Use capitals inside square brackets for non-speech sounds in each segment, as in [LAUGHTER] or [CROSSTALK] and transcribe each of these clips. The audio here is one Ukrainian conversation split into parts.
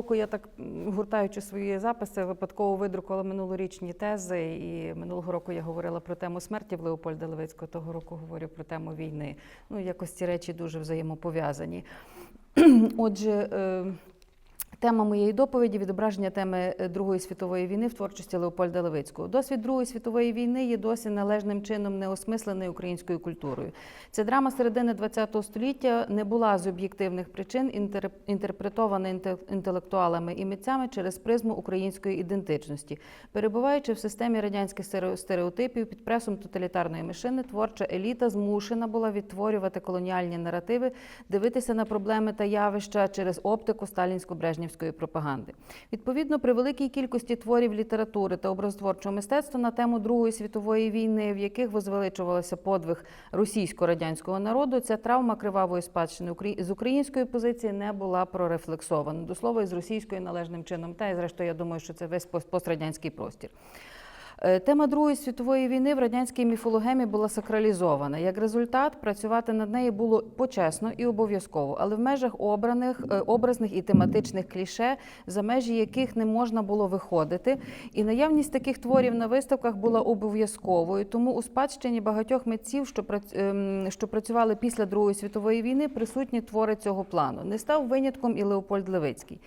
року я так гуртаючи свої записи, випадково видрукувала минулорічні тези. І минулого року я говорила про тему смерті в Леопольда Левицького. Того року говорю про тему війни. Ну якось ці речі дуже взаємопов'язані. [CLEARS THROAT] Отже. Тема моєї доповіді відображення теми е, Другої світової війни в творчості Леопольда Левицького. Досвід Другої світової війни є досі належним чином неосмислений українською культурою. Ця драма середини ХХ століття не була з об'єктивних причин інтер- інтерпретована інтелектуалами і митцями через призму української ідентичності. Перебуваючи в системі радянських стерео- стереотипів під пресом тоталітарної машини, творча еліта змушена була відтворювати колоніальні наративи, дивитися на проблеми та явища через оптику сталінсько-брежнівської пропаганди. Відповідно, при великій кількості творів літератури та образотворчого мистецтва на тему Другої світової війни, в яких возвеличувалося подвиг російсько-радянського народу, ця травма кривавої спадщини з української позиції не була прорефлексована. До слова, і з російської належним чином. Та і зрештою, я думаю, що це весь пост- пострадянський простір. Е, Тема Другої світової війни в радянській міфологемі була сакралізована. Як результат, працювати над нею було почесно і обов'язково, але в межах обраних е, образних і тематичних кліше, за межі яких не можна було виходити. І наявність таких творів на виставках була обов'язковою. Тому у спадщині багатьох митців, ем, що працювали після Другої світової війни, присутні твори цього плану. Не став винятком і Леопольд Левицький.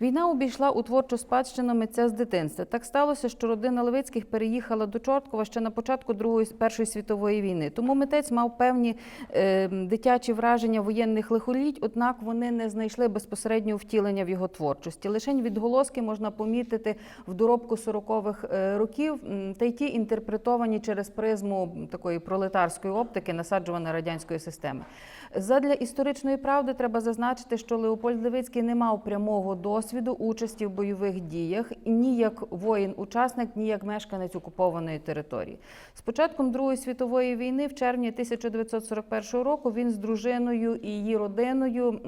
Війна обійшла у творчу спадщину митця з дитинства. Так сталося, що родина Левицьких переїхала до Чорткова ще на початку Другої Першої світової війни. Тому митець мав певні е, дитячі враження воєнних лихоліть, однак вони не знайшли безпосереднього втілення в його творчості. Лишень відголоски можна помітити в доробку 40-х е, років, та й ті інтерпретовані через призму такої пролетарської оптики, насаджуваної радянської системи. Задля історичної правди треба зазначити, що Леопольд Левицький не мав прямого досвіду участі в бойових діях ні як воїн-учасник, ні як мешканець окупованої території. З початком Другої світової війни, в червні 1941 року, він з дружиною і її родиною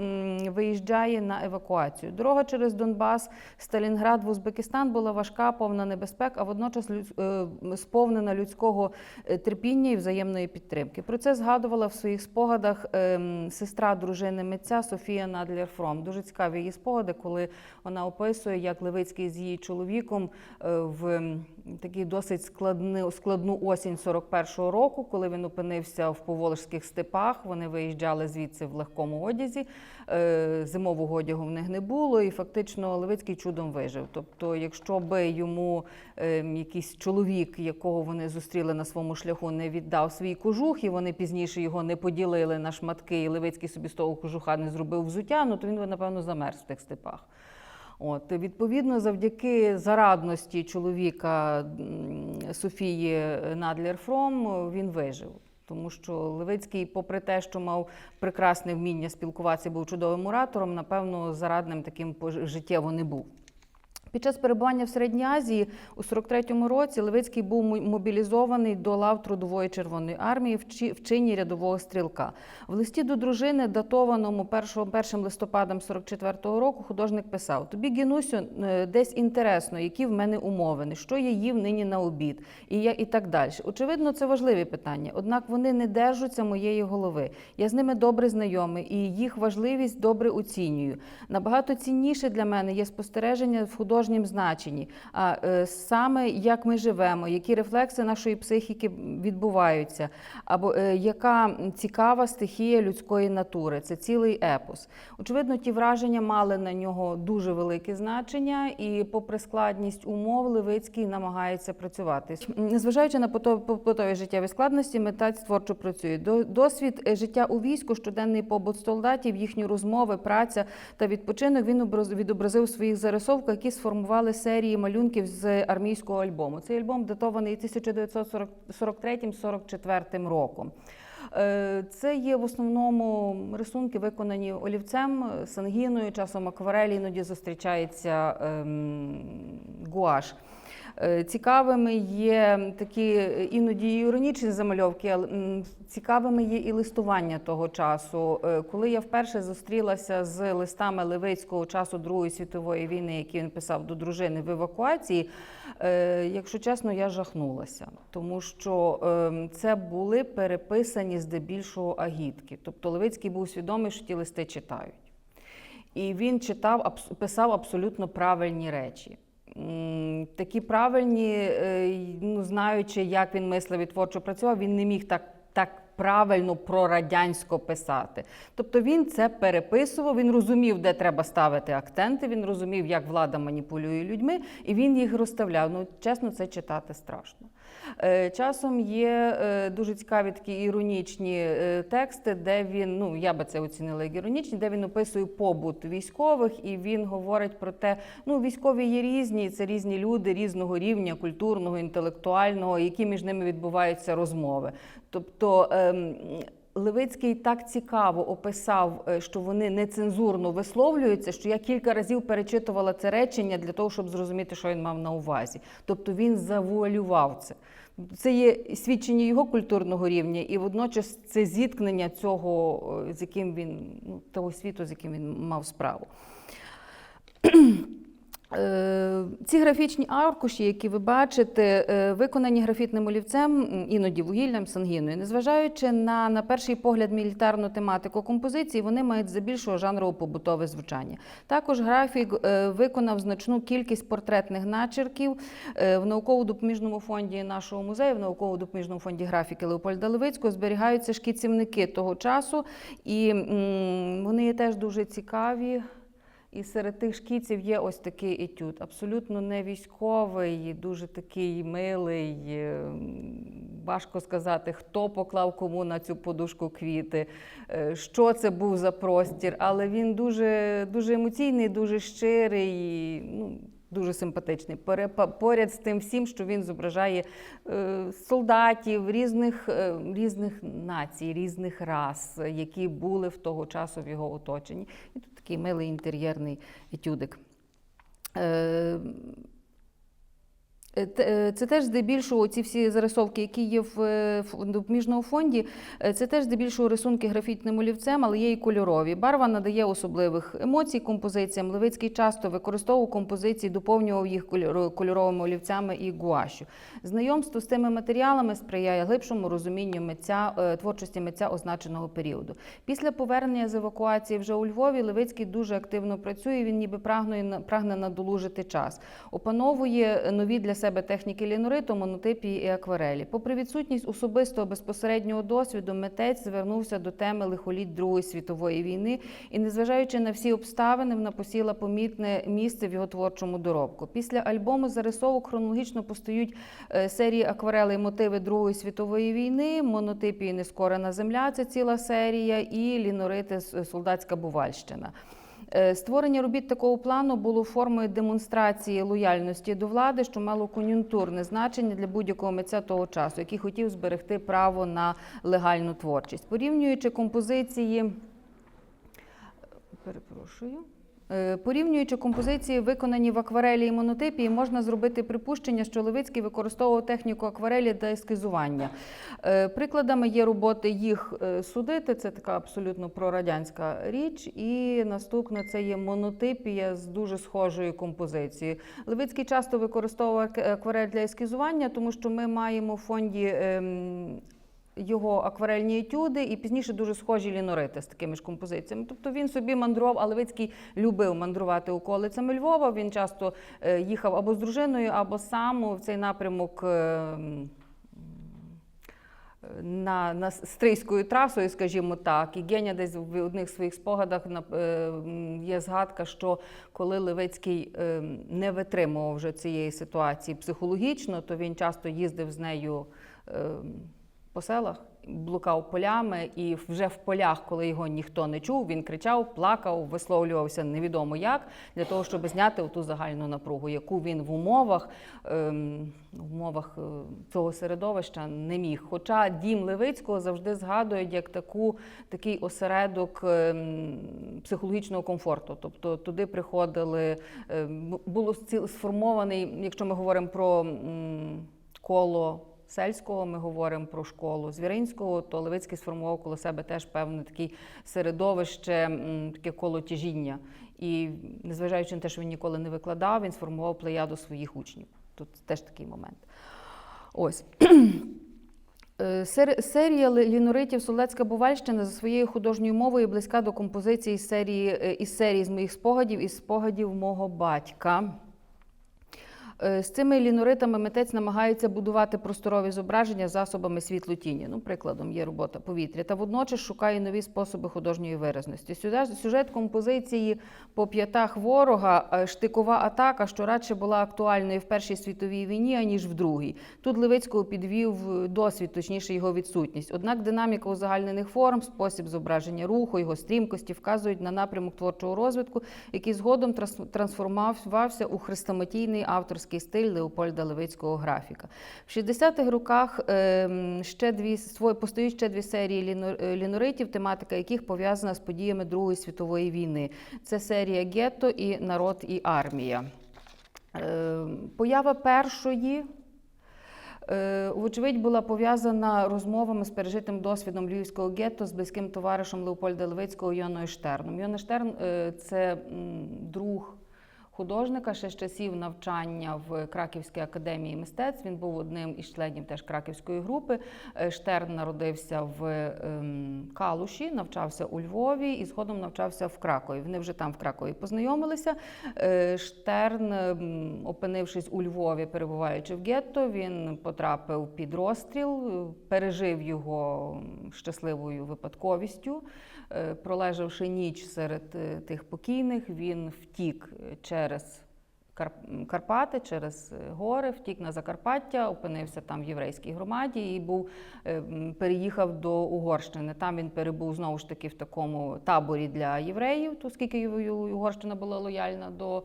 виїжджає на евакуацію. Дорога через Донбас, Сталінград в Узбекистан була важка, повна небезпек, а водночас е, сповнена людського е, терпіння і взаємної підтримки. Про це згадувала в своїх спогадах ем, сестра дружини митця Софія Надлер Фром. Дуже цікаві її спогади, коли вона описує, як Левицький з її чоловіком е, в такий досить складну, складну осінь 41-го року, коли він опинився в поволжських степах. Вони виїжджали звідси в легкому одязі. Е, Зимового одягу в них не було, і фактично Левицький чудом вижив. Тобто, якщо би йому ем, якийсь чоловік, якого вони зустріли на своєму шляху, не віддав свій кожух, і вони пізніше його не поділили на шматки, і Левицький собі з того кожуха не зробив взуття, ну то він би, напевно, замерз в тих степах. От, відповідно, завдяки зарадності чоловіка Софії Надлер Фром він вижив. Тому що Левицький, попри те, що мав прекрасне вміння спілкуватися, був чудовим оратором, напевно, зарадним таким життєво не був. Під час перебування в Середній Азії у 43-му році Левицький був мобілізований до лав Трудової Червоної армії в чи- в чині рядового стрілка. В листі до дружини, датованому 1, 1 листопадом 44-го року, художник писав: Тобі, Гінусю, е, десь інтересно, які в мене умовини, що я їв нині на обід, і я і так далі. Очевидно, це важливі питання, однак вони не держаться моєї голови. Я з ними добре знайомий і їх важливість добре оцінюю. Набагато цінніше для мене є спостереження в художнім значенні, а е, саме як ми живемо, які рефлекси нашої психіки відбуваються, або е, яка цікава стихія людської натури. Це цілий епос. Очевидно, ті враження мали на нього дуже велике значення, і, попри складність умов, Левицький намагається працювати. Незважаючи на пото- побутові життєві складності, митець творчо працює. Досвід е, життя у війську, щоденний побут солдатів, їхні розмови, праця та відпочинок він відобразив у своїх зарисовках, які сформували серії малюнків з армійського альбому. Цей альбом датований 1943-44 роком. Е, Це є в основному рисунки, виконані олівцем, сангіною, часом акварелі, іноді зустрічається ем, гуаш. Е, Цікавими є такі іноді іронічні замальовки, але цікавими є і листування того часу. Е, Коли я вперше зустрілася з листами Левицького часу Другої світової війни, які він писав до дружини в евакуації, е, якщо чесно, я жахнулася, тому що ем, це були переписані здебільшого агітки. Тобто Левицький був свідомий, що ті листи читають. І він читав, писав абсолютно правильні речі. Такі правильні, е, ну, знаючи, як він мислив і творчо працював, він не міг так, так правильно прорадянсько писати. Тобто він це переписував, він розумів, де треба ставити акценти, він розумів, як влада маніпулює людьми, і він їх розставляв. Ну, чесно, це читати страшно. Е, Часом є е, дуже цікаві такі іронічні е, тексти, де він, ну я би це оцінила як іронічні, де він описує побут військових, і він говорить про те, ну військові є різні, це різні люди різного рівня, культурного, інтелектуального, які між ними відбуваються розмови. Тобто. Левицький так цікаво описав, е, що вони нецензурно висловлюються, що я кілька разів перечитувала це речення для того, щоб зрозуміти, що він мав на увазі. Тобто він завуалював це. Це є свідчення його культурного рівня, і водночас це зіткнення цього, е, з яким він ну, того світу, з яким він мав справу. Е, Ці графічні аркуші, які ви бачите, е, виконані графітним олівцем, іноді вугіллям, сангіною. Незважаючи на, на перший погляд мілітарну тематику композиції, вони мають здебільшого жанрово-побутове звучання. Також графік е, виконав значну кількість портретних начерків в науково-допоміжному фонді нашого музею, в науково-допоміжному фонді графіки Леопольда Левицького зберігаються шкіцівники того часу, і вони є теж дуже цікаві. І серед тих шкіців є ось такий етюд, абсолютно не військовий, дуже такий милий. е, Важко сказати, хто поклав кому на цю подушку квіти, е, що це був за простір, але він дуже, дуже емоційний, дуже щирий, ну, дуже симпатичний. Поряд з тим всім, що він зображає е, солдатів різних, е, різних націй, різних рас, е, які були в того часу в його оточенні. І тут такий милий інтер'єрний етюдик. Е, Е, Це теж здебільшого ці всі зарисовки, які є в е, допоміжному фонді, це теж здебільшого рисунки графітним олівцем, але є і кольорові. Барва надає особливих емоцій композиціям. Левицький часто використовував композиції, доповнював їх кольоровими олівцями і гуашю. Знайомство з цими матеріалами сприяє глибшому розумінню митця, творчості митця означеного періоду. Після повернення з евакуації вже у Львові Левицький дуже активно працює. Він ніби прагне, прагне надолужити час. Опановує нові для себе техніки лінориту, монотипії і акварелі. Попри відсутність особистого безпосереднього досвіду, митець звернувся до теми лихоліть Другої світової війни і, незважаючи на всі обставини, вона посіла помітне місце в його творчому доробку. Після альбому зарисовок хронологічно постають е, серії акварели мотиви Другої світової війни, монотипії Нескорена земля це ціла серія, і лінорити Солдатська Бувальщина. Е, Створення робіт такого плану було формою демонстрації лояльності до влади, що мало кон'юнктурне значення для будь-якого митця того часу, який хотів зберегти право на легальну творчість. Порівнюючи композиції, перепрошую. Е, Порівнюючи композиції, виконані в акварелі і монотипії, можна зробити припущення, що Левицький використовував техніку акварелі для ескізування. Е, Прикладами є роботи їх е, судити, це така абсолютно прорадянська річ. І наступна це є монотипія з дуже схожою композицією. Левицький часто використовував акварель для ескізування, тому що ми маємо в фонді. Його акварельні етюди і пізніше дуже схожі лінорити з такими ж композиціями. Тобто він собі мандрував, а Левицький любив мандрувати околицями Львова. Він часто е, їхав або з дружиною, або сам в цей напрямок. е, на, на стрийською трасою, скажімо так, і Геня десь в одних своїх спогадах е, є згадка, що коли Левицький не витримував вже цієї ситуації психологічно, то він часто їздив з нею по селах, блукав полями, і вже в полях, коли його ніхто не чув, він кричав, плакав, висловлювався невідомо як, для того, щоб зняти ту загальну напругу, яку він в умовах, ем, в умовах е, цього середовища не міг. Хоча дім Левицького завжди згадують як таку, такий осередок ем, психологічного комфорту. Тобто туди приходили, ем, було сформований, якщо ми говоримо про м, коло. Сельського ми говоримо про школу Звіринського, то Левицький сформував коло себе теж певне таке середовище, таке коло тяжіння. І незважаючи на те, що він ніколи не викладав, він сформував плеяду своїх учнів. Тут теж такий момент. Ось. [CLEARS THROAT] Е, сер- Серія ліноритів Солецька Бувальщина за своєю художньою мовою близька до композиції серії, е, із серії з моїх спогадів і спогадів мого батька. Е, З цими ліноритами митець намагається будувати просторові зображення засобами світло-тіні. Ну, прикладом є робота повітря, та водночас шукає нові способи художньої виразності. Сюжет композиції по п'ятах ворога е, штикова атака, що радше була актуальною в Першій світовій війні, аніж в другій. Тут Левицького підвів е, досвід, точніше його відсутність. Однак динаміка узагальнених форм, спосіб зображення руху, його стрімкості вказують на напрямок творчого розвитку, який згодом трансформувався у хрестоматійний авторський стиль Леопольда Левицького графіка. В 60-х роках ем, ще дві сво- постають ще дві серії е, ліноритів, тематика яких пов'язана з подіями Другої світової війни. Це серія Гетто і Народ і армія. Ем, Поява першої Е, Вочевидь, була пов'язана розмовами з пережитим досвідом львівського гетто з близьким товаришем Леопольда Левицького Йоною Штерном. Йона Штерн е, це друг художника ще з часів навчання в Краківській академії мистецтв. Він був одним із членів теж краківської групи. Е, Штерн народився в ем, Калуші, навчався у Львові і згодом навчався в Кракові. Вони вже там в Кракові познайомилися. Е, Штерн, ем, опинившись у Львові, перебуваючи в гетто, він потрапив під розстріл, е, пережив його щасливою випадковістю. Пролежавши ніч серед тих покійних, він втік е, через Карпати, через е, гори, втік на Закарпаття, опинився там в єврейській громаді і був е, переїхав до Угорщини. Там він перебув знову ж таки в такому таборі для євреїв, оскільки Угорщина була лояльна до,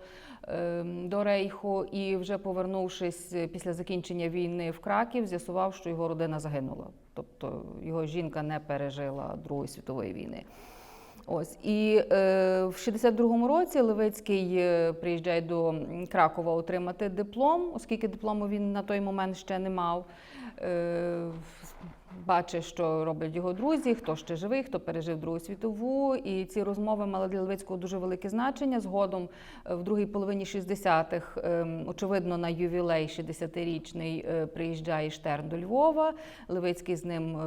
е, до Рейху. І вже повернувшись після закінчення війни в Краків, з'ясував, що його родина загинула. Тобто його жінка не пережила Другої світової війни. Ось і е, в 62-му році Левицький е, приїжджає до Кракова отримати диплом, оскільки диплому він на той момент ще не мав. Е, бачить, що роблять його друзі, хто ще живий, хто пережив Другу світову. І ці розмови мали для Левицького дуже велике значення. Згодом е, в другій половині 60-х, ем, очевидно, на ювілей 60-річний е, приїжджає Штерн до Львова. Левицький з ним.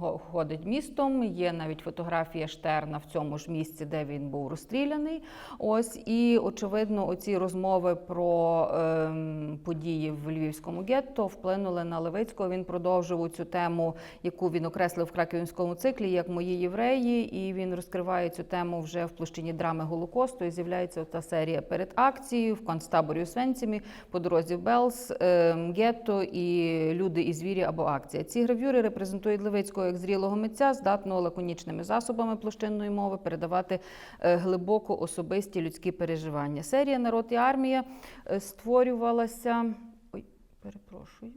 Ходить містом. Є навіть фотографія Штерна в цьому ж місці, де він був розстріляний. Ось і очевидно, оці розмови про ем, події в Львівському гетто вплинули на Левицького. Він продовжив цю тему, яку він окреслив в краківському циклі, як мої євреї, і він розкриває цю тему вже в площині драми Голокосту. І з'являється та серія перед акцією в концтаборі у Свенцімі, по дорозі в Белс, ем, гетто і люди і звірі або акція. Ці гравюри репрезентують Левицького як зрілого митця, здатного лаконічними засобами площинної мови передавати е, глибоко особисті людські переживання. Серія Народ і армія е, створювалася. Ой, перепрошую.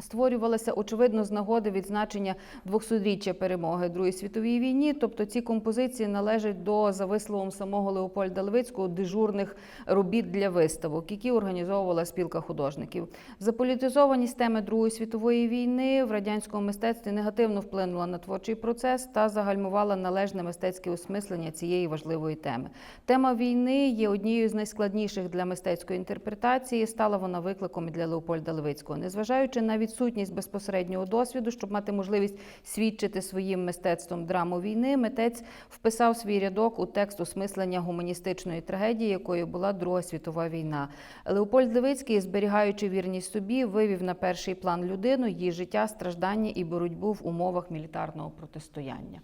Створювалася очевидно з нагоди відзначення 200-річчя перемоги в Другій світовій війні. Тобто ці композиції належать до за висловом самого Леопольда Левицького дежурних робіт для виставок, які організовувала спілка художників. Заполітизованість теми Другої світової війни в радянському мистецтві негативно вплинула на творчий процес та загальмувала належне мистецьке осмислення цієї важливої теми. Тема війни є однією з найскладніших для мистецької інтерпретації. Стала вона викликом для Леопольда Левицького, незважаючи на відсутність безпосереднього досвіду, щоб мати можливість свідчити своїм мистецтвом драму війни. Митець вписав свій рядок у текст осмислення гуманістичної трагедії, якою була Друга світова війна. Леопольд Левицький, зберігаючи вірність собі, вивів на перший план людину, її життя, страждання і боротьбу в умовах мілітарного протистояння.